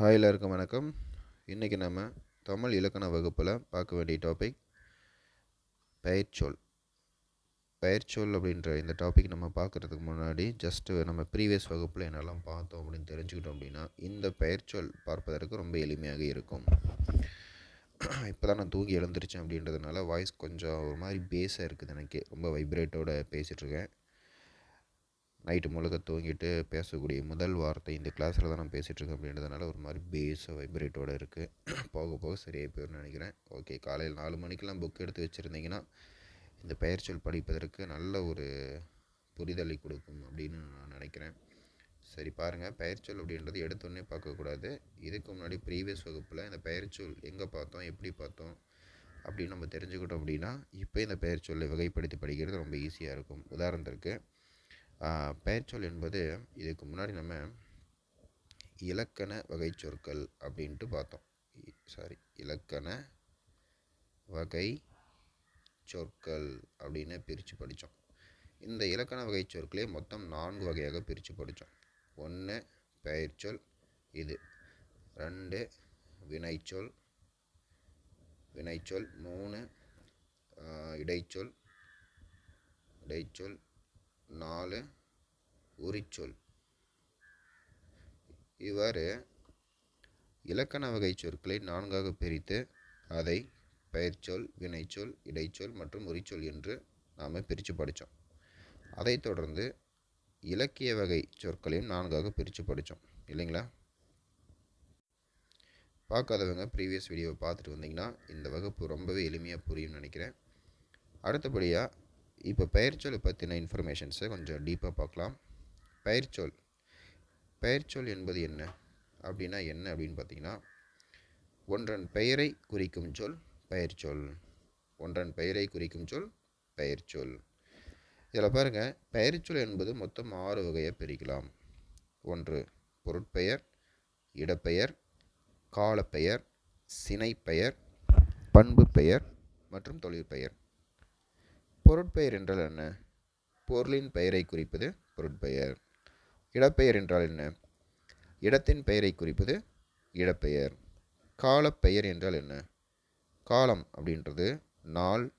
Hi எல்லாருக்கும் வணக்கம். இன்றைக்கி நம்ம தமிழ் இலக்கண வகுப்பில் பார்க்க வேண்டிய டாபிக் பெயர்ச்சொல் பெயர்ச்சொல் அப்படின்ற இந்த டாபிக் நம்ம பார்க்குறதுக்கு முன்னாடி ஜஸ்ட்டு நம்ம ப்ரீவியஸ் வகுப்பில் என்னெல்லாம் பார்த்தோம் அப்படின்னு தெரிஞ்சுக்கிட்டோம் அப்படின்னா இந்த பெயர்ச்சொல் பார்ப்பதற்கு ரொம்ப எளிமையாக இருக்கும். இப்போ தான் நான் தூக்கி எழுந்திரிச்சேன் அப்படின்றதுனால வாய்ஸ் கொஞ்சம் ஒரு மாதிரி பேஸாக இருக்குது எனக்கு ரொம்ப வைப்ரேட்டோட பேசிகிட்ருக்கேன் நைட்டு முழுக்க தூங்கிட்டு பேசக்கூடிய முதல் வார்த்தை இந்த கிளாஸில் தான் நான் பேசிகிட்ருக்கேன் அப்படின்றதுனால ஒரு மாதிரி பேஸாக வைப்ரேட்டோட இருக்குது போக போக சரியாக போயிடும்னு நினைக்கிறேன். ஓகே காலையில் நாலு மணிக்கெலாம் புக் எடுத்து வச்சுருந்தீங்கன்னா இந்த பெயர்ச்சொல் படிப்பதற்கு நல்ல ஒரு புரிதலை கொடுக்கும் அப்படின்னு நான் நினைக்கிறேன். சரி பாருங்கள் பெயர்ச்சொல் அப்படின்றது எடுத்தோடனே பார்க்கக்கூடாது இதுக்கு முன்னாடி ப்ரீவியஸ் வகுப்பில் இந்த பெயர்ச்சொல் எங்கே பார்த்தோம் எப்படி பார்த்தோம் அப்படின்னு நம்ம தெரிஞ்சுக்கிட்டோம் அப்படின்னா இப்போ இந்த பெயர்ச்சொல்லை வகைப்படுத்தி படிக்கிறது ரொம்ப ஈஸியாக இருக்கும். உதாரணத்திற்கு பெயர்ச்சொல் என்பது இதுக்கு முன்னாடி நம்ம இலக்கண வகை சொற்கள் அப்படின்ட்டு பார்த்தோம். சாரி இலக்கண வகை சொற்கள் அப்படின்னு பிரித்து படித்தோம். இந்த இலக்கண வகை சொற்களே மொத்தம் நான்கு வகையாக பிரித்து படித்தோம். ஒன்று பெயர்ச்சொல் இது. ரெண்டு வினைச்சொல் வினைச்சொல். மூணு இடைச்சொல் இடைச்சொல் நாலு உரிச்சொல். இவ்வாறு இலக்கண வகை சொற்களை நான்காக பிரித்து அதை பெயர்ச்சொல் வினைச்சொல் இடைச்சொல் மற்றும் உரிச்சொல் என்று நாம் பிரித்து படித்தோம் அதைத் தொடர்ந்து இலக்கிய வகை சொற்களையும் நான்காக பிரித்து படித்தோம் இல்லைங்களா? பார்க்காதவங்க ப்ரீவியஸ் வீடியோவை பார்த்துட்டு வந்தீங்கன்னா இந்த வகுப்பு ரொம்பவே எளிமையாக புரியும்னு நினைக்கிறேன். அடுத்தபடியாக இப்போ பெயர்ச்சொல் பற்றின இன்ஃபர்மேஷன்ஸை கொஞ்சம் டீப்பாக பார்க்கலாம். பெயர்ச்சொல். பெயர்ச்சொல் என்பது என்ன? அப்படின்னா என்ன அப்படின்னு பார்த்தீங்கன்னா ஒன்றன் பெயரை குறிக்கும் சொல் பெயர்ச்சொல். ஒன்றன் பெயரை குறிக்கும் சொல் பெயர்ச்சொல். இதில் பாருங்கள் பெயர்ச்சொல் என்பது மொத்தம் ஆறு வகையை பிரிக்கலாம். ஒன்று பொருட்பெயர் இடப்பெயர் காலப்பெயர் சினைப்பெயர் பண்பு பெயர் மற்றும் தொழிற்பெயர். பொருட்பெயர் என்றால் என்ன? பொருளின் பெயரை குறிப்பது பொருட்பெயர். இடப்பெயர் என்றால் என்ன? இடத்தின் பெயரை குறிப்பது இடப்பெயர். காலப்பெயர் என்றால் என்ன? காலம் அப்படின்றது நாள்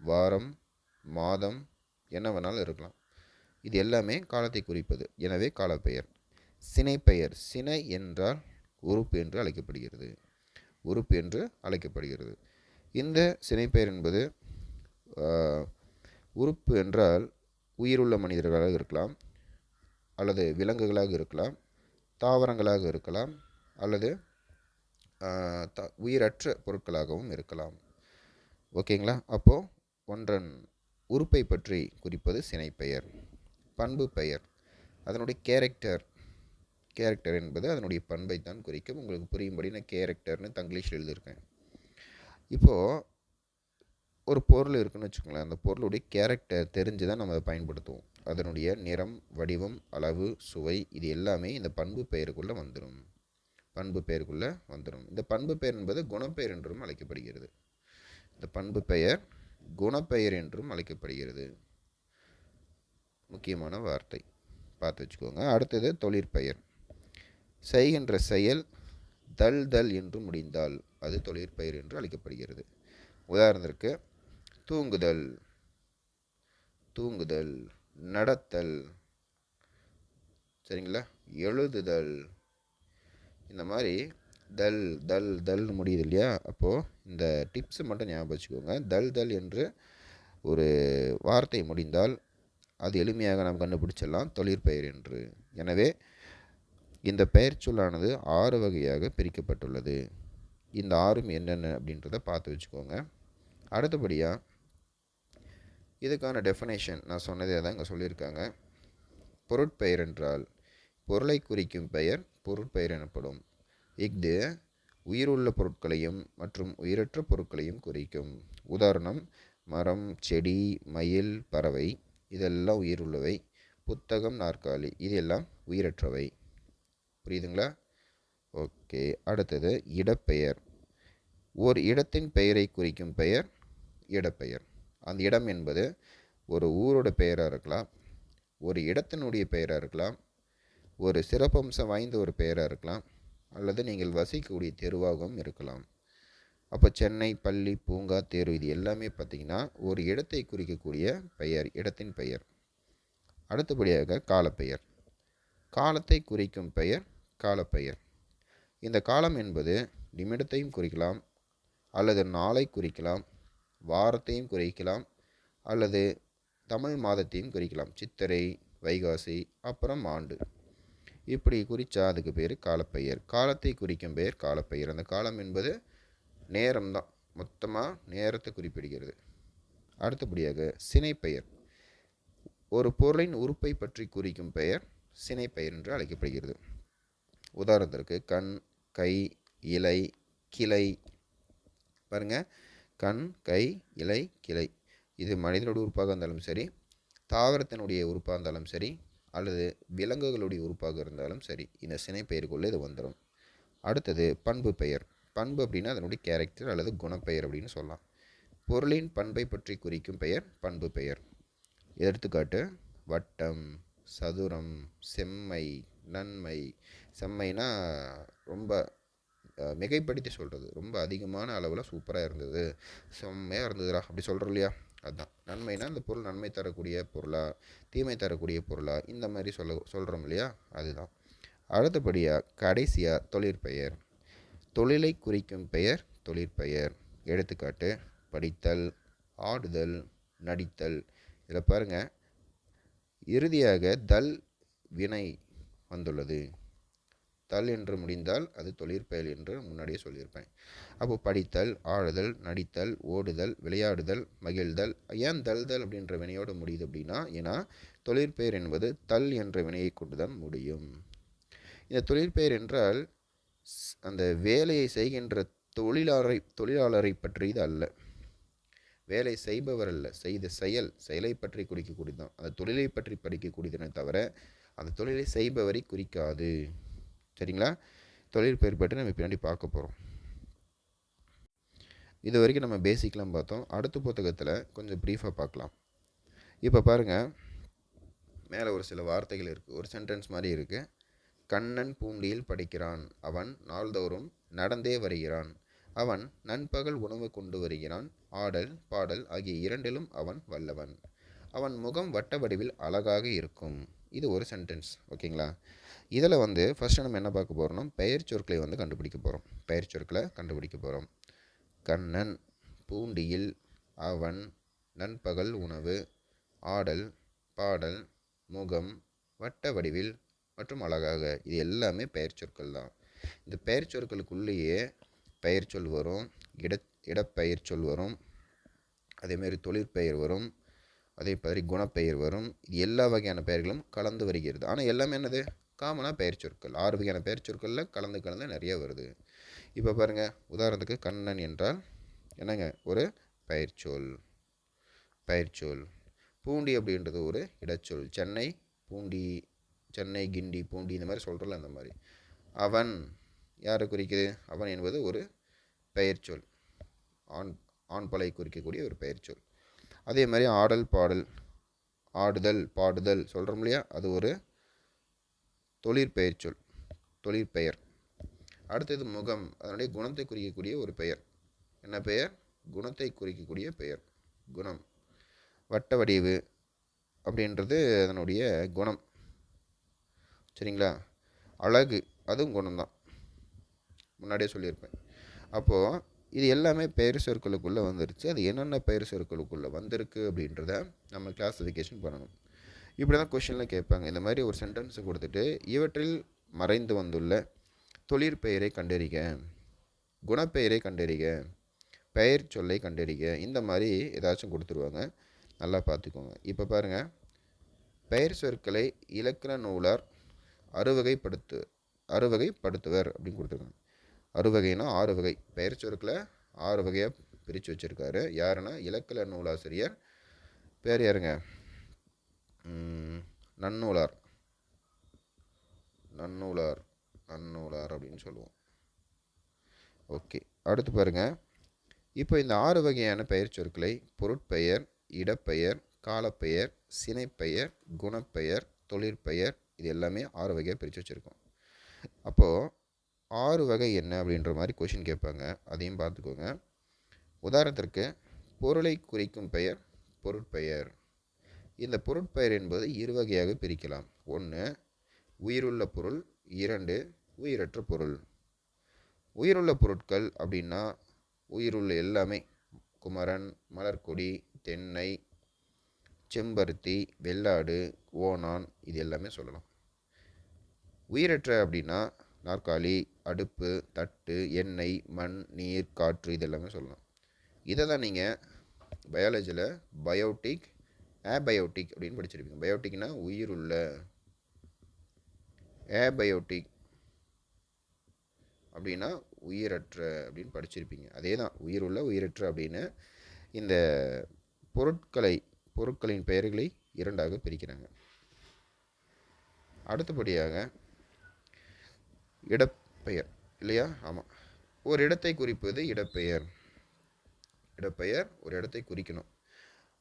வாரம் மாதம் என்ன வேணாலும் இருக்கலாம். இது எல்லாமே காலத்தை குறிப்பது. எனவே காலப்பெயர். சினைப்பெயர். சினை என்றால் உறுப்பு என்று அழைக்கப்படுகிறது. உறுப்பு என்று அழைக்கப்படுகிறது. இந்த சினைப்பெயர் என்பது உறுப்பு என்றால் உயிருள்ள மனிதர்களாக இருக்கலாம் அல்லது விலங்குகளாக இருக்கலாம் தாவரங்களாக இருக்கலாம் அல்லது த உயிரற்ற பொருட்களாகவும் இருக்கலாம். ஓகேங்களா? அப்போது ஒன்றன் உறுப்பை பற்றி குறிப்பது சினைப்பெயர் பண்பு பெயர். அதனுடைய கேரக்டர் கேரக்டர் என்பது அதனுடைய பண்பை தான் குறிக்கும். உங்களுக்கு புரியும்படி நான் கேரக்டர்னு தங்கிலீஷில் எழுதியிருக்கேன். இப்போது ஒரு பொருள் இருக்குன்னு வச்சுக்கோங்களேன். அந்த பொருளுடைய கேரக்டர் தெரிஞ்சு தான் நம்ம அதை பயன்படுத்துவோம். அதனுடைய நிறம் வடிவம் அளவு சுவை இது எல்லாமே இந்த பண்பு பெயருக்குள்ளே வந்துடும் பண்பு பெயருக்குள்ளே வந்துடும் இந்த பண்பு பெயர் என்பது குணப்பெயர் என்றும் அழைக்கப்படுகிறது. இந்த பண்பு பெயர் குணப்பெயர் என்றும் அழைக்கப்படுகிறது. முக்கியமான வார்த்தை. பார்த்து வச்சுக்கோங்க. அடுத்தது தொழிற்பெயர். செய்கின்ற செயல் தல் தல் என்று முடிந்தால் அது தொழிற்பெயர் என்று அழைக்கப்படுகிறது. உதாரணத்திற்கு தூங்குதல் தூங்குதல் நடத்தல் சரிங்களா? எழுதுதல். இந்த மாதிரி தல் தல் தல் முடியுது இல்லையா? அப்போது இந்த டிப்ஸை மட்டும் ஞாபகம் வச்சுக்கோங்க. தல் தல் என்று ஒரு வார்த்தை முடிந்தால் அது எளிமையாக நாம் கண்டுபிடிச்சிடலாம். தொழிற்பெயர் என்று. எனவே இந்த பெயர் சொல்லானது ஆறு வகையாக பிரிக்கப்பட்டுள்ளது. இந்த ஆறும் என்னென்ன அப்படின்றத பார்த்து வச்சுக்கோங்க. அடுத்தபடியாக இதுக்கான டெஃபனேஷன் நான் சொன்னதே தான் இங்கே சொல்லியிருக்காங்க. பொருட்பெயர் என்றால் பொருளை குறிக்கும் பெயர் பொருட்பெயர் எனப்படும். இஃது உயிருள்ள பொருட்களையும் மற்றும் உயிரற்ற பொருட்களையும் குறிக்கும். உதாரணம் மரம் செடி மயில் பறவை இதெல்லாம் உயிருள்ளவை. புத்தகம் நாற்காலி இதெல்லாம் உயிரற்றவை. புரியுதுங்களா? ஓகே அடுத்தது இடப்பெயர். ஓர் இடத்தின் பெயரை குறிக்கும் பெயர் இடப்பெயர். அந்த இடம் என்பது ஒரு ஊரோட பெயராக இருக்கலாம் ஒரு இடத்தினுடைய பெயராக இருக்கலாம் ஒரு சிறப்பம்சம் வாய்ந்த ஒரு பெயராக இருக்கலாம் அல்லது நீங்கள் வசிக்கக்கூடிய தெருவாகவும் இருக்கலாம். அப்போ சென்னை பள்ளி பூங்கா தேர்வு இது எல்லாமே பார்த்திங்கன்னா ஒரு இடத்தை குறிக்கக்கூடிய பெயர் இடத்தின் பெயர். அடுத்தபடியாக காலப்பெயர். காலத்தை குறிக்கும் பெயர் காலப்பெயர். இந்த காலம் என்பது நிமிடத்தையும் குறிக்கலாம் அல்லது நாளை குறிக்கலாம் வாரத்தையும் குறிக்கலாம் அல்லது தமிழ் மாதத்தையும் குறிக்கலாம். சித்திரை வைகாசி அப்புறம் ஆண்டு. இப்படி குறித்தா அதுக்கு பேர் காலப்பெயர். காலத்தை குறிக்கும் பெயர் காலப்பெயர். அந்த காலம் என்பது நேரம்தான். மொத்தமாக நேரத்தை குறிப்பிடுகிறது. அடுத்தபடியாக சினைப்பெயர். ஒரு பொருளின் உறுப்பை பற்றி குறிக்கும் பெயர் சினைப்பெயர் என்று அழைக்கப்படுகிறது. உதாரணத்திற்கு கண் கை இலை கிளை. பாருங்கள் கண் கை இலை கிளை. இது மனிதனோட உறுப்பாக இருந்தாலும் சரி தாவரத்தினுடைய உறுப்பாக இருந்தாலும் சரி அல்லது விலங்குகளுடைய உறுப்பாக இருந்தாலும் சரி இந்த சினைப்பெயருக்குள்ளே இது வந்துடும் அடுத்தது பண்பு பெயர். பண்பு அப்படின்னா அதனுடைய கேரக்டர் அல்லது குணப்பெயர் அப்படின்னு சொல்லலாம். பொருளின் பண்பை பற்றி குறிக்கும் பெயர் பண்பு பெயர். எடுத்துக்காட்டு வட்டம் சதுரம் செம்மை நன்மை. செம்மைனா ரொம்ப மிகைப்படுத்தி சொல்கிறது ரொம்ப அதிகமான அளவில் சூப்பராக இருந்தது. செம்மையாக இருந்ததுடா. அப்படி சொல்கிறோம் இல்லையா? அதுதான் நன்மைனா அந்த பொருள் நன்மை தரக்கூடிய பொருளாக தீமை தரக்கூடிய பொருளாக இந்த மாதிரி சொல்ல சொல்கிறோம் இல்லையா? அதுதான். அடுத்தபடியாக கடைசியாக தொழிற்பெயர் தொழிலை குறிக்கும் பெயர் தொழிற்பெயர் எடுத்துக்காட்டு படித்தல் ஆடுதல் நடித்தல். இதில் பாருங்கள் இறுதியாக தல் வினை வந்துள்ளது. தல் என்று முடிந்தால் அது தொழிற்பெயல் என்று முன்னாடியே சொல்லியிருப்பேன். அப்போ படித்தல் ஆடுதல் நடித்தல் ஓடுதல் விளையாடுதல் மகிழ்தல் ஏன் தல்தல் அப்படின்ற வினையோடு முடியுது அப்படின்னா ஏன்னா தொழிற்பெயர் என்பது தல் என்ற வினையை கொண்டு தான் முடியும். இந்த தொழிற்பெயர் என்றால் அந்த வேலையை செய்கின்ற தொழிலாளரை தொழிலாளரை பற்றியது அல்ல. வேலை செய்பவர் அல்ல. செய்த செயல் செயலை பற்றி குறிக்கக்கூடியது தான் அந்த தொழிலை பற்றி படிக்கக்கூடியதுனே தவிர அந்த தொழிலை செய்பவரை குறிக்காது. சரிங்களா? தொழில் பெயர் பற்றி நம்ம பின்னாடி பார்க்க போகிறோம் இது வரைக்கும் நம்ம பேசிக்லாம் பார்த்தோம். அடுத்த புத்தகத்தில் கொஞ்சம் ப்ரீஃபாக பார்க்கலாம். இப்போ பாருங்கள் மேலே ஒரு சில வார்த்தைகள் இருக்குது ஒரு சென்டென்ஸ் மாதிரி இருக்குது கண்ணன் பூண்டியில் படிக்கிறான். அவன் நாள்தோறும் நடந்தே வருகிறான். அவன் நண்பகல் உணவு கொண்டு வருகிறான். ஆடல் பாடல் ஆகிய இரண்டிலும் அவன் வல்லவன். அவன் முகம் வட்ட வடிவில் அழகாக இருக்கும். இது ஒரு சென்டென்ஸ் ஓகேங்களா? இதில் வந்து ஃபஸ்ட்டு நம்ம என்ன பார்க்க போகிறோம்னா பெயர் சொற்களை வந்து கண்டுபிடிக்க போகிறோம் பெயர் சொற்களை கண்டுபிடிக்க போகிறோம் கண்ணன் பூண்டியில் அவன் நண்பகல் உணவு ஆடல் பாடல் முகம் வட்ட வடிவில் மற்றும் அழகாக. இது எல்லாமே பெயர் சொற்கள் தான். இந்த பெயர் சொற்களுக்குள்ளேயே பெயர் சொல் வரும் இட இடப்பெயர் சொல் வரும் அதேமாரி தொழிற்பெயர் வரும் அதே மாதிரி குணப்பெயர் வரும். இது எல்லா வகையான பெயர்களும் கலந்து வருகிறது. ஆனால் எல்லாமே என்னது? காமனாக பெயர் சொற்கள் ஆறு வகையான பெயர் சொற்களில் கலந்து கலந்து நிறைய வருது. இப்போ பாருங்கள் உதாரணத்துக்கு கண்ணன் என்றால் என்னங்க? ஒரு பயிர்ச்சொல். பயிர்ச்சொல். பூண்டி அப்படின்றது ஒரு இடச்சொல். சென்னை பூண்டி சென்னை கிண்டி பூண்டி இந்த மாதிரி சொல்கிறோம்ல அந்த மாதிரி. அவன் யாரை குறிக்குது? அவன் என்பது ஒரு பெயர்ச்சொல். ஆண் ஆண்பலை குறிக்கக்கூடிய ஒரு பெயர்ச்சொல். அதே மாதிரி ஆடல் பாடல் ஆடுதல் பாடுதல் சொல்கிறோம் இல்லையா? அது ஒரு தொழிற்பெயர்ச்சொல் தொழிற்பெயர். அடுத்தது முகம் அதனுடைய குணத்தை குறிக்கக்கூடிய ஒரு பெயர். என்ன பெயர்? குணத்தை குறிக்கக்கூடிய பெயர். குணம். வட்ட வடிவு அப்படின்றது அதனுடைய குணம். சரிங்களா? அழகு அதுவும் குணம்தான். முன்னாடியே சொல்லியிருப்பேன். அப்போது இது எல்லாமே பெயர் சொற்களுக்குள்ளே வந்துருச்சு. அது என்னென்ன பெயர் சொற்களுக்குள்ளே வந்திருக்கு அப்படின்றத நம்ம கிளாஸிஃபிகேஷன் பண்ணணும். இப்படி தான் கொஷினில் கேட்பாங்க. இந்த மாதிரி ஒரு சென்டென்ஸை கொடுத்துட்டு இவற்றில் மறைந்து வந்துள்ள தொழிற்பெயரை கண்டறிக குணப்பெயரை கண்டறிக பெயர் சொல்லை கண்டறிக இந்த மாதிரி ஏதாச்சும் கொடுத்துருவாங்க. நல்லா பார்த்துக்கோங்க. இப்போ பாருங்கள் பெயர் சொற்களை இலக்கண நூலார் அறுவகைப்படுத்து அறுவகைப்படுத்துவர் அப்படின்னு கொடுத்துருக்காங்க. அறுவகைனா ஆறு வகை. பெயர் சொற்களை ஆறு வகையாக பிரித்து வச்சுருக்காரு. யாருன்னா இலக்கண நூலாசிரியர். பேர் யாருங்க? நன்னூலார். நன்னூலார் நன்னூலார் அப்படின்னு சொல்லுவோம். ஓகே அடுத்து பாருங்க. இப்போ இந்த ஆறு வகையான பெயர் சொற்களை பொருட்பெயர் இடப்பெயர் காலப்பெயர் சினைப்பெயர் குணப்பெயர் தொழிற்பெயர் இது எல்லாமே ஆறு வகையாக பிரித்து வச்சுருக்கோம். அப்போது ஆறு வகை என்ன அப்படின்ற மாதிரி கொஷின் கேட்பாங்க. அதையும் பார்த்துக்கோங்க. உதாரணத்திற்கு பொருளை குறிக்கும் பெயர் பொருட்பெயர். இந்த பொருட்பெயர் என்பது இரு வகையாக பிரிக்கலாம். ஒன்று உயிருள்ள பொருள். இரண்டு உயிரற்ற பொருள். உயிருள்ள பொருட்கள் அப்படின்னா உயிருள்ள எல்லாமே. குமரன் மலர்கொடி தென்னை செம்பருத்தி வெள்ளாடு ஓணான் இது எல்லாமே சொல்லலாம். உயிரற்ற அப்படின்னா நாற்காலி அடுப்பு தட்டு எண்ணெய் மண் நீர் காற்று இதெல்லாமே சொல்லலாம். இதை தான் நீங்கள் பயாலஜியில் பயோட்டிக் ஆபயோட்டிக் அப்படின்னு படிச்சிருப்பீங்க. பயோட்டிக்னா உள்ள. ஏபயோட்டிக் அப்படின்னா உயிரற்ற அப்படின்னு படிச்சிருப்பீங்க. அதே தான் உயிர் உள்ள உயிரற்ற அப்படின்னு இந்த பொருட்களை பொருட்களின் பெயர்களை இரண்டாக பிரிக்கிறாங்க. அடுத்தபடியாக இடப்பெயர் இல்லையா? ஆமாம் ஒரு இடத்தை குறிப்பது இடப்பெயர். இடப்பெயர் ஒரு இடத்தை குறிக்கணும்.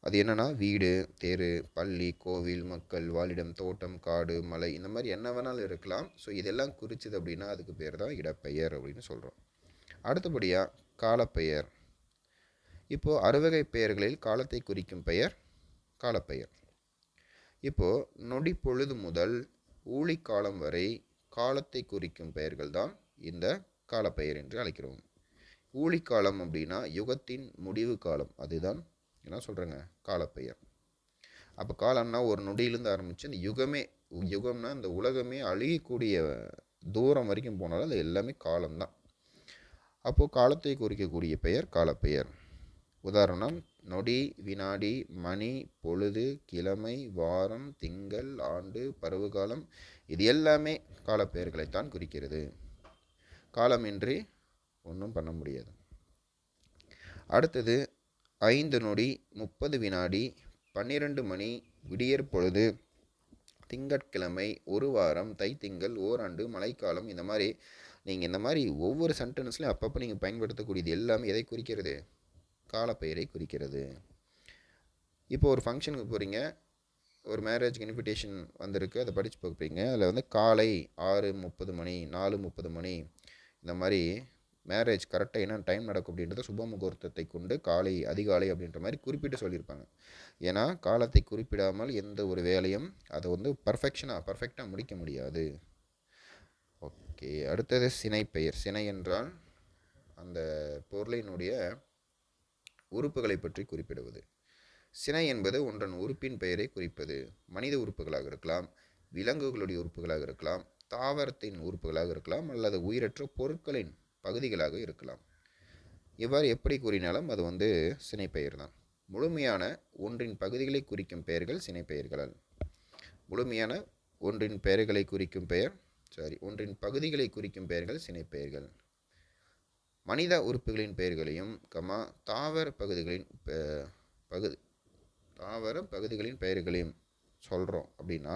அது என்னென்னா வீடு தெரு பள்ளி கோவில் மக்கள் வாழிடம் தோட்டம் காடு மலை இந்த மாதிரி என்ன வேணாலும் இருக்கலாம். ஸோ இதெல்லாம் குறிச்சது அப்படின்னா அதுக்கு பேர் தான் இடப்பெயர் அப்படின்னு சொல்கிறோம் அடுத்தபடியாக காலப்பெயர். இப்போது அறுவகை பெயர்களில் காலத்தை குறிக்கும் பெயர் காலப்பெயர். இப்போது நொடி பொழுது முதல் ஊழிக்காலம் வரை காலத்தை குறிக்கும் பெயர்கள் தான் இந்த காலப்பெயர் என்று அழைக்கிறோம். ஊழிக்காலம் அப்படின்னா யுகத்தின் முடிவு காலம். அதுதான் என்ன சொல்கிறேங்க காலப்பெயர். அப்போ காலம்னா ஒரு நொடியிலேருந்து ஆரம்பித்து இந்த யுகமே யுகம்னா இந்த உலகமே அழியக்கூடிய தூரம் வரைக்கும் போனாலும் அது எல்லாமே காலம்தான். அப்போது காலத்தை குறிக்கக்கூடிய பெயர் காலப்பெயர். உதாரணம் நொடி வினாடி மணி பொழுது கிழமை வாரம் திங்கள் ஆண்டு பருவகாலம் இது எல்லாமே காலப்பெயர்களைத்தான் குறிக்கிறது. காலமின்றி ஒன்றும் பண்ண முடியாது. அடுத்தது ஐந்து நொடி முப்பது வினாடி பன்னிரண்டு மணி விடியற் பொழுது திங்கட்கிழமை ஒரு வாரம் தைத்திங்கள் ஓராண்டு மழைக்காலம் இந்த மாதிரி நீங்கள் இந்த மாதிரி ஒவ்வொரு சென்டென்ஸ்லையும் அப்பப்போ நீங்கள் பயன்படுத்தக்கூடியது எல்லாமே எதை குறிக்கிறது? காலப்பெயரை குறிக்கிறது. இப்போ ஒரு ஃபங்க்ஷனுக்கு போகிறீங்க ஒரு மேரேஜ்க்கு இன்விடேஷன் வந்திருக்கு. அதை படித்து பார்ப்பீங்க. அதில் வந்து காலை ஆறு முப்பது மணி நாலு முப்பது மணி இந்த மாதிரி மேரேஜ் கரெக்டாக என்ன டைம் நடக்கும் அப்படின்றத சுப முகூர்த்தத்தை கொண்டு காலை அதிகாலை அப்படின்ற மாதிரி குறிப்பிட்டு சொல்லியிருப்பாங்க. ஏன்னா காலத்தை குறிப்பிடாமல் எந்த ஒரு வேலையும் அதை வந்து பர்ஃபெக்ஷனாக பர்ஃபெக்டாக முடிக்க முடியாது. ஓகே அடுத்தது சினை பெயர். சினை என்றால் அந்த பொருளினுடைய உறுப்புகளை பற்றி குறிப்பிடுவது. சினை என்பது ஒன்றன் உறுப்பின் பெயரை குறிப்பது. மனித உறுப்புகளாக இருக்கலாம் விலங்குகளுடைய உறுப்புகளாக இருக்கலாம் தாவரத்தின் உறுப்புகளாக இருக்கலாம் அல்லது உயிரற்ற பொருட்களின் பகுதிகளாக இருக்கலாம். இவ்வாறு எப்படி கூறினாலும் அது வந்து சினைப்பெயர் தான். முழுமையான ஒன்றின் பகுதிகளை குறிக்கும் பெயர்கள் சினைப்பெயர்களால். முழுமையான ஒன்றின் பெயர்களை குறிக்கும் பெயர் சாரி ஒன்றின் பகுதிகளை குறிக்கும் பெயர்கள் சினைப்பெயர்கள். மனித உறுப்புகளின் பெயர்களையும் கமா தாவர பகுதிகளின் பகுதி தாவர பகுதிகளின் பெயர்களையும் சொல்கிறோம் அப்படின்னா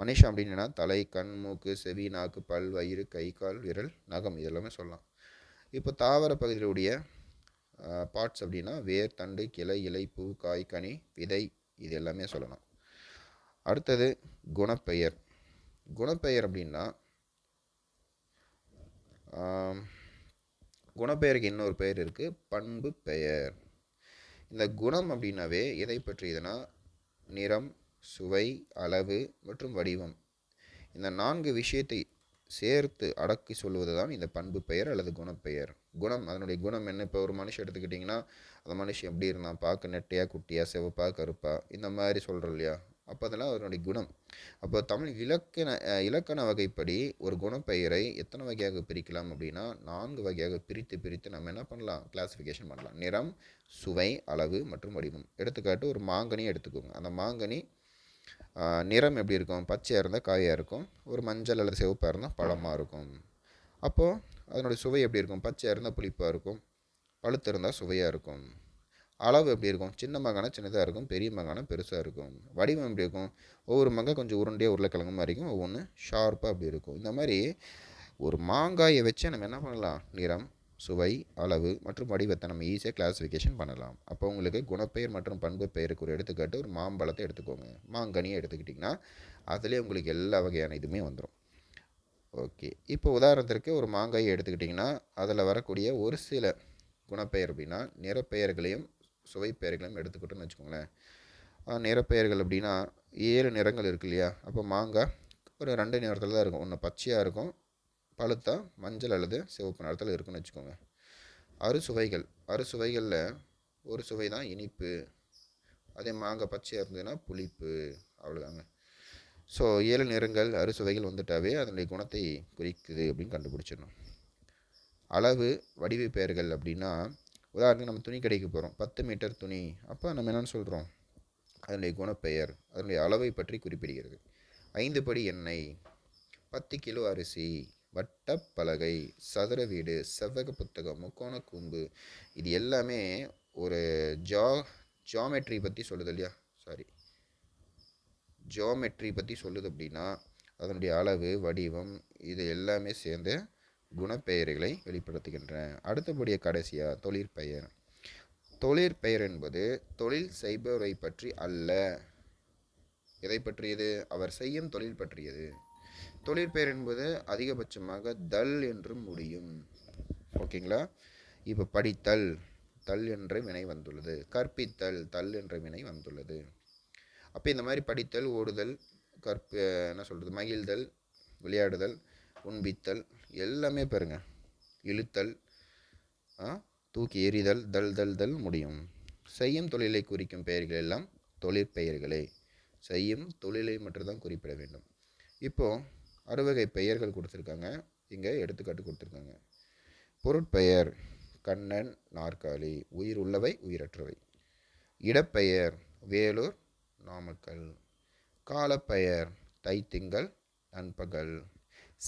மனுஷன் அப்படின்னா தலை கண் மூக்கு செவி நாக்கு பல் வயிறு கை கால் விரல் நகம் இதெல்லாமே சொல்லலாம். இப்போ தாவர பகுதியிலுடைய பார்ட்ஸ் அப்படின்னா வேர் தண்டு கிளை இலை பூ காய் கனி விதை இது எல்லாமே சொல்லலாம். அடுத்தது குணப்பெயர். குணப்பெயர் அப்படின்னா குணப்பெயருக்கு இன்னொரு பெயர் இருக்குது பண்பு பெயர். இந்த குணம் அப்படின்னாவே எதை பற்றியதுன்னா நிறம் சுவை அளவு மற்றும் வடிவம். இந்த நான்கு விஷயத்தை சேர்த்து அடக்கி சொல்வது தான் இந்த பண்பு பெயர் அல்லது குணப்பெயர். குணம் அதனுடைய குணம் என்ன? இப்போ ஒரு மனுஷன் எடுத்துக்கிட்டிங்கன்னா அந்த மனுஷன் எப்படி இருந்தான்? பார்க்க நெட்டையா குட்டியா சிவப்பா கருப்பா? இந்த மாதிரி சொல்கிறோம் இல்லையா? அப்போ அதெல்லாம் அதனுடைய குணம். அப்போ தமிழ் இலக்கண இலக்கண வகைப்படி ஒரு குணப்பெயரை எத்தனை வகையாக பிரிக்கலாம் அப்படின்னா நான்கு வகையாக பிரித்து பிரித்து நம்ம என்ன பண்ணலாம்? கிளாஸிஃபிகேஷன் பண்ணலாம். நிறம் சுவை அளவு மற்றும் வடிவம். எடுத்துக்காட்டு ஒரு மாங்கனி எடுத்துக்கோங்க. அந்த மாங்கனி நிறம் எப்படி இருக்கும்? பச்சையாக இருந்தால் காயாக இருக்கும். ஒரு மஞ்சள் அல்லது சிவப்பாக இருந்தால் பழமாக இருக்கும். அப்போது அதனுடைய சுவை எப்படி இருக்கும்? பச்சையாக இருந்தால் புளிப்பாக இருக்கும். பழுத்து இருந்தால் சுவையாக இருக்கும். அளவு எப்படி இருக்கும்? சின்ன மங்கானா சின்னதாக இருக்கும். பெரிய மங்கானா பெருசாக இருக்கும். வடிவம் எப்படி இருக்கும்? ஒவ்வொரு மங்காய் கொஞ்சம் உருண்டையாக உருளைக்கிழங்கு மாதிரி இருக்கும். ஒவ்வொன்று ஷார்ப்பாக அப்படி இருக்கும். இந்த மாதிரி ஒரு மாங்காயை வச்சு நம்ம என்ன பண்ணலாம்? நிறம் சுவை அளவு மற்றும் வடிவத்தை நம்ம ஈஸியாக கிளாஸிஃபிகேஷன் பண்ணலாம். அப்போ உங்களுக்கு குணப்பெயர் மற்றும் பண்பு பெயருக்கு ஒரு எடுத்துக்காட்டு ஒரு மாம்பழத்தை எடுத்துக்கோங்க. மாங்கனியை எடுத்துக்கிட்டிங்கன்னா அதுலேயே உங்களுக்கு எல்லா வகையான இதுவுமே வந்துடும் ஓகே. இப்போ உதாரணத்திற்கு ஒரு மாங்காயை எடுத்துக்கிட்டிங்கன்னா அதில் வரக்கூடிய ஒரு சில குணப்பெயர் அப்படின்னா நிறப்பெயர்களையும் சுவைப்பெயர்களையும் எடுத்துக்கிட்டோன்னு வச்சுக்கோங்களேன். நிறப்பெயர்கள் அப்படின்னா ஏழு நிறங்கள் இருக்கு இல்லையா? அப்போ மாங்காய் ஒரு ரெண்டு நிறத்தில் தான் இருக்கும். ஒன்று பச்சையாக இருக்கும் பழுத்தா மஞ்சள் அல்லது சிவப்பு நிறத்தில் இருக்குன்னு வச்சுக்கோங்க. அறுசுவைகள் அறுசுவைகளில் ஒரு சுவை தான் இனிப்பு. அதே மாங்காய் பச்சையாக இருந்ததுன்னா புளிப்பு. அவ்வளோதாங்க ஸோ ஏழு நிறங்கள் அறுசுவைகள் வந்துட்டாவே அதனுடைய குணத்தை குறிக்குது அப்படின்னு கண்டுபிடிச்சிடணும். அளவு வடிவு பெயர்கள் அப்படின்னா உதாரணத்துக்கு நம்ம துணி கடைக்கு போகிறோம் பத்து மீட்டர் துணி. அப்போ நம்ம என்னென்னு சொல்கிறோம் அதனுடைய குணப்பெயர் அதனுடைய அளவை பற்றி குறிப்பிடுகிறது. ஐந்து படி எண்ணெய் பத்து கிலோ அரிசி வட்டப்பலகை சதுர வீடு செவ்வக புத்தகம் முக்கோண கூம்பு இது எல்லாமே ஒரு ஜா ஜாமெட்ரி பற்றி சொல்லுது இல்லையா? சாரி ஜாமெட்ரி பற்றி சொல்லுது அப்படின்னா அதனுடைய அளவு வடிவம் இது எல்லாமே சேர்ந்து குணப்பெயர்களை வெளிப்படுத்துகின்றன. அடுத்தபடிய கடைசியாக தொழிற்பெயர். தொழிற்பெயர் என்பது தொழில் செய்பவரை பற்றி அல்ல. எதை பற்றியது? அவர் செய்யும் தொழில் பற்றியது. தொழிற்பெயர் என்பது அதிகபட்சமாக தல் என்று முடியும். ஓகேங்களா? இப்போ படித்தல் தல் என்ற வினை வந்துள்ளது. கற்பித்தல் தல் என்ற வினை வந்துள்ளது. அப்போ இந்த மாதிரி படித்தல் ஓடுதல் கற்ப என்ன சொல்கிறது மகிழ்தல் விளையாடுதல் உண்பித்தல் எல்லாமே பாருங்க. இழுத்தல் தூக்கி எறிதல் தல் தல் தல் முடியும். செய்யும் தொழிலை குறிக்கும் பெயர்கள் எல்லாம் தொழிற்பெயர்களே. செய்யும் தொழிலை மட்டும்தான் குறிப்பிட வேண்டும். இப்போது அறுவகை பெயர்கள் கொடுத்துருக்காங்க. இங்கே எடுத்துக்காட்டு கொடுத்துருக்காங்க. பொருட்பெயர் கண்ணன் நாற்காலி உயிர் உள்ளவை உயிரற்றவை. இடப்பெயர் வேலூர் நாமக்கல். காலப்பெயர் தைத்திங்கள் நண்பகல்.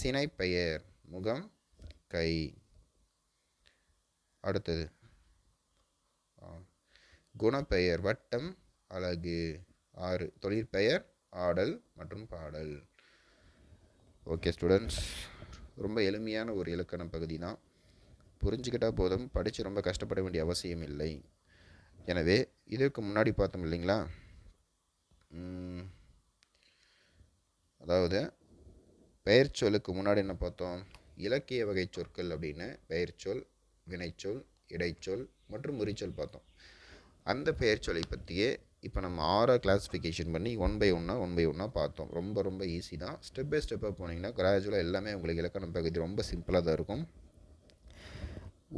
சினைப்பெயர் முகம் கை. அடுத்தது குணப்பெயர் வட்டம் அழகு. ஆறு தொழிற்பெயர் ஆடல் மற்றும் பாடல். ஓகே ஸ்டூடெண்ட்ஸ் ரொம்ப எளிமையான ஒரு இலக்கண பகுதி தான். புரிஞ்சுக்கிட்டால் போதும். படித்து ரொம்ப கஷ்டப்பட வேண்டிய அவசியம் இல்லை. எனவே இதற்கு முன்னாடி பார்த்தோம் இல்லைங்களா? அதாவது பெயர் சொல்லுக்கு முன்னாடி என்ன பார்த்தோம்? இலக்கிய வகை சொற்கள் அப்படின்னு பெயர்ச்சொல் வினைச்சொல் இடைச்சொல் மற்றும் உரிச்சொல் பார்த்தோம். அந்த பெயர்ச்சொலை பற்றியே இப்போ நம்ம ஆறாக கிளாஸிஃபிகேஷன் பண்ணி ஒன் பை ஒன்னாக ஒன் பை ஒன்னாக பார்த்தோம். ரொம்ப ரொம்ப ஈஸி தான். ஸ்டெப் பை ஸ்டெப்பாக போனீங்கன்னா கிராஜுவலாக எல்லாமே உங்களுக்கு இலக்கணம் பகுதி ரொம்ப சிம்பிளாக தான் இருக்கும்.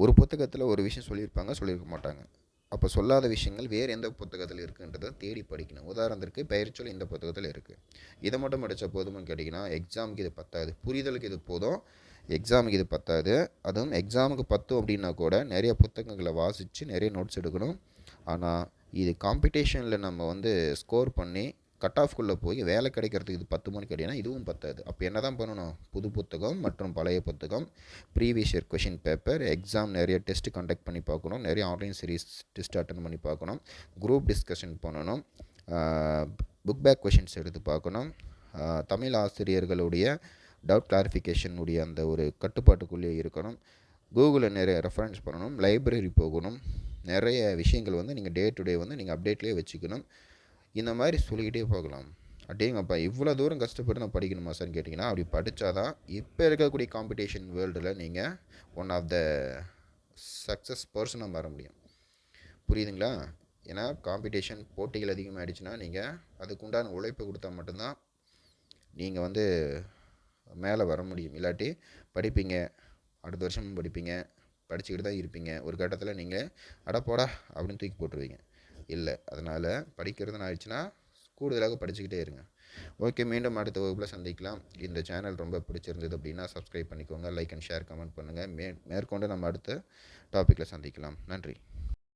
ஒரு புத்தகத்தில் ஒரு விஷயம் சொல்லியிருப்பாங்க சொல்லியிருக்க மாட்டாங்க. அப்போ சொல்லாத விஷயங்கள் வேறு எந்த புத்தகத்தில் இருக்குன்றதை தேடி படிக்கணும். உதாரணத்திற்கு பெயர்ச்சொல் இந்த புத்தகத்தில் இருக்குது இதை மட்டும் படித்தா போதும்னு கேட்டிங்கன்னா எக்ஸாமுக்கு இது பத்தாது. புரிதலுக்கு இது போதும். எக்ஸாமுக்கு இது பத்தாது. அதுவும் எக்ஸாமுக்கு பத்தும் அப்படின்னா கூட நிறைய புத்தகங்களை வாசித்து நிறைய நோட்ஸ் எடுக்கணும். ஆனால் இது காம்படிஷனில் நம்ம வந்து ஸ்கோர் பண்ணி கட் ஆஃப்குள்ளே போய் வேலை கிடைக்கிறதுக்கு இது பத்து மணி கேட்டிங்கன்னா இதுவும் பத்தாது. அப்போ என்ன தான் பண்ணணும்? புது புத்தகம் மற்றும் பழைய புத்தகம் previous year question paper exam நிறைய டெஸ்ட் கண்டக்ட் பண்ணி பார்க்கணும். நிறைய ஆன்லைன் சீரீஸ் டெஸ்ட் அட்டன் பண்ணி பார்க்கணும். குரூப் டிஸ்கஷன் பண்ணணும். புக் பேக் கொஷின்ஸ் எடுத்து பார்க்கணும். தமிழ் ஆசிரியர்களுடைய டவுட் கிளாரிஃபிகேஷனுடைய அந்த ஒரு கட்டுப்பாட்டுக்குள்ளேயே இருக்கணும். கூகுளில் நிறைய ரெஃபரன்ஸ் பண்ணணும். லைப்ரரி போகணும். நிறைய விஷயங்கள் வந்து நீங்கள் டே டு டே வந்து நீங்கள் அப்டேட்லேயே வச்சுக்கணும். இந்த மாதிரி சொல்லிக்கிட்டே போகலாம். அப்படிங்கப்பா இவ்வளோ தூரம் கஷ்டப்பட்டு நான் படிக்கணுமா சார்னு கேட்டிங்கன்னா அப்படி படித்தாதான் இப்போ இருக்கக்கூடிய காம்படிஷன் வேர்ல்டில் நீங்கள் ஒன் ஆஃப் த சக்ஸஸ் பர்சனாக மாற முடியும். புரியுதுங்களா? ஏன்னா காம்படிஷன் போட்டிகள் அதிகமாகிடுச்சுன்னா நீங்கள் அதுக்குண்டான உழைப்பு கொடுத்தா மட்டும்தான் நீங்கள் வந்து மேலே வர முடியும். இல்லாட்டி படிப்பீங்க அடுத்த வருஷமும் படிப்பீங்க படிச்சுக்கிட்டு தான் இருப்பீங்க. ஒரு கட்டத்தில் நீங்கள் அட போடா அப்படின்னு தூக்கி போட்டுருவீங்க. இல்லை அதனால் படிக்கிறதுன்னு ஆயிடுச்சுன்னா கூடுதலாக படிச்சுக்கிட்டே இருங்க. ஓகே மீண்டும் அடுத்த வகுப்பில் சந்திக்கலாம். இந்த சேனல் ரொம்ப பிடிச்சிருந்தது அப்படின்னா சப்ஸ்கிரைப் பண்ணிக்கோங்க லைக் அண்ட் ஷேர் கமெண்ட் பண்ணுங்கள் மே மேற்கொண்டு நம்ம அடுத்த டாப்பிக்கில் சந்திக்கலாம். நன்றி.